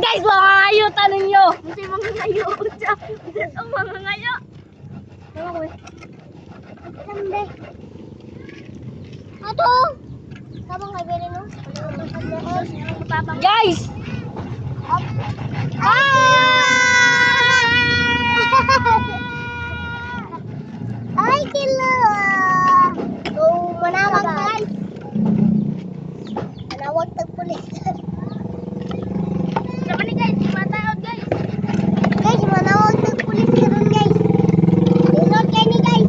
guys, mga ngayo, tanong nyo. Kasi mga ngayo. Ito mga ngayo. Ewan ko eh. Sande. Ato! Sabang kay Bere no? Babang. Guys, Ay, kilo! So, manawag guys. Manawag tag pulis. Sama ni guys. Mataod guys. guys, manawag tag pulis karon guys. Unod kay ni guys.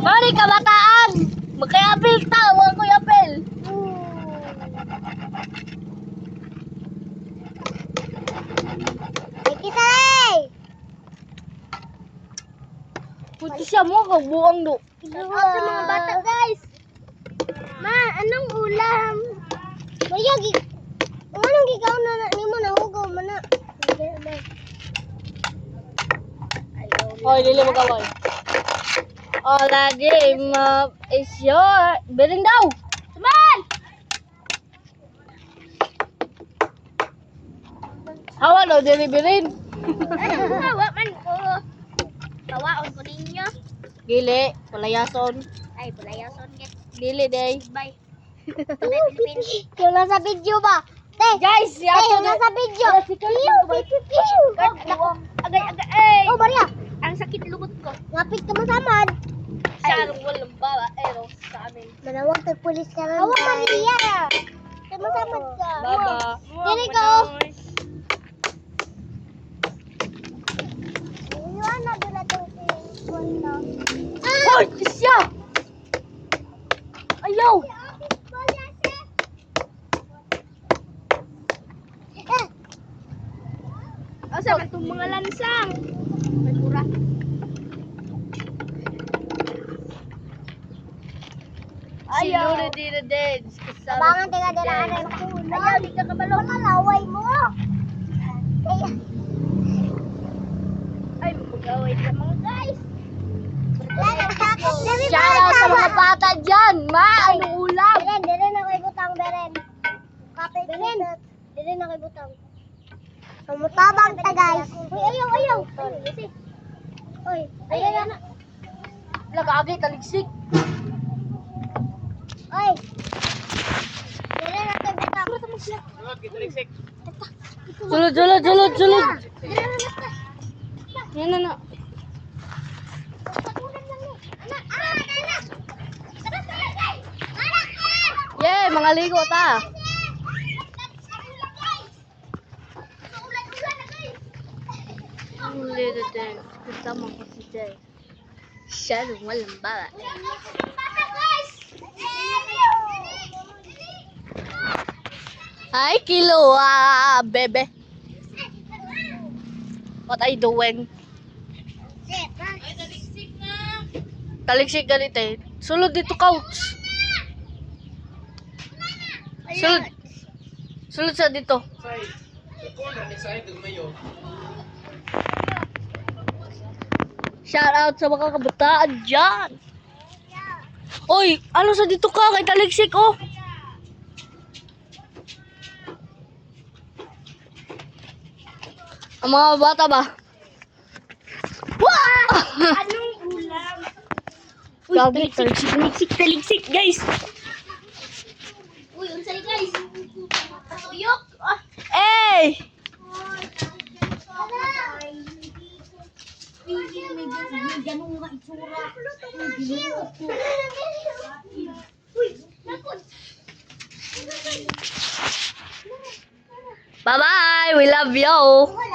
mari kabataan. Magkayapil ta, wala ko yapil. Kita eh! Puti siya mo, kagbuang do. Shout out sa mga bata guys. Ma, anong ulam? Maya, gi anong gigaw na na nimo na hugaw mo na. Hoy, dili mo kaway. All the game up is your... Biring daw! Saman! Hawa daw, dili birin. Ano tawa man ko. Tawaon ko ninyo. Gili, palayason. Ay, pulayason guys. Dili, day. Bye. Yung nasa video ba? Te, Guys, te, yato yung nasa video. Piu, piu, piu. Agay, agay, ay. Oh, Maria, Ang sakit lubot ko. ngapit ka masamad. Siya ang walang bala, ero sa amin. Manawag tag pulis ka rin. Awa, Maria. Te, masamad ka. Baba. Dili ka, oh. Iwan na doon na itong punto. Hoy, siya! Ayaw! Eh, Asa man itong mga lansang. May Ayaw! Sino di na din? Abangan taga din ang aray makulo. Ayaw, di ka kabalo. Malaway mo. Kaya, Ay, mag-away ka mga guys. Shout out sa mga bata dyan! Ma, ano ulam? Beren, dire na ko'y butang, Beren. Kapit Beren. Dire na ko'y butang. Sumutabang ta, guys. Uy, ayaw, ayaw. Uy, ayaw na. Lagagi, taligsik. Uy. Dire na ko'y butang. Sulod, sulod, sulod, sulod! Na. Yan na na. Anak, anak. Yay, mga ligo ta. Little day, kasama ko si Jay. Siya nung walang bala. Hi, Kilo, ah, bebe. What are you doing? Taligsik ganito eh. Sulod dito, couch. Sulod. Sulod sa dito. Shout out sa mga kabataan dyan. Oy, ano sa dito ka? Kay Taligsik, oh. Ang mga bata ba? Wah! Anong ulam? Gagi, Taligsik. Taligsik, taligsik, guys. Uy, unsay guys? Tuyok. Ah, Eh! may ganun nga itsura. Uy, napod. Bye-bye! We love you!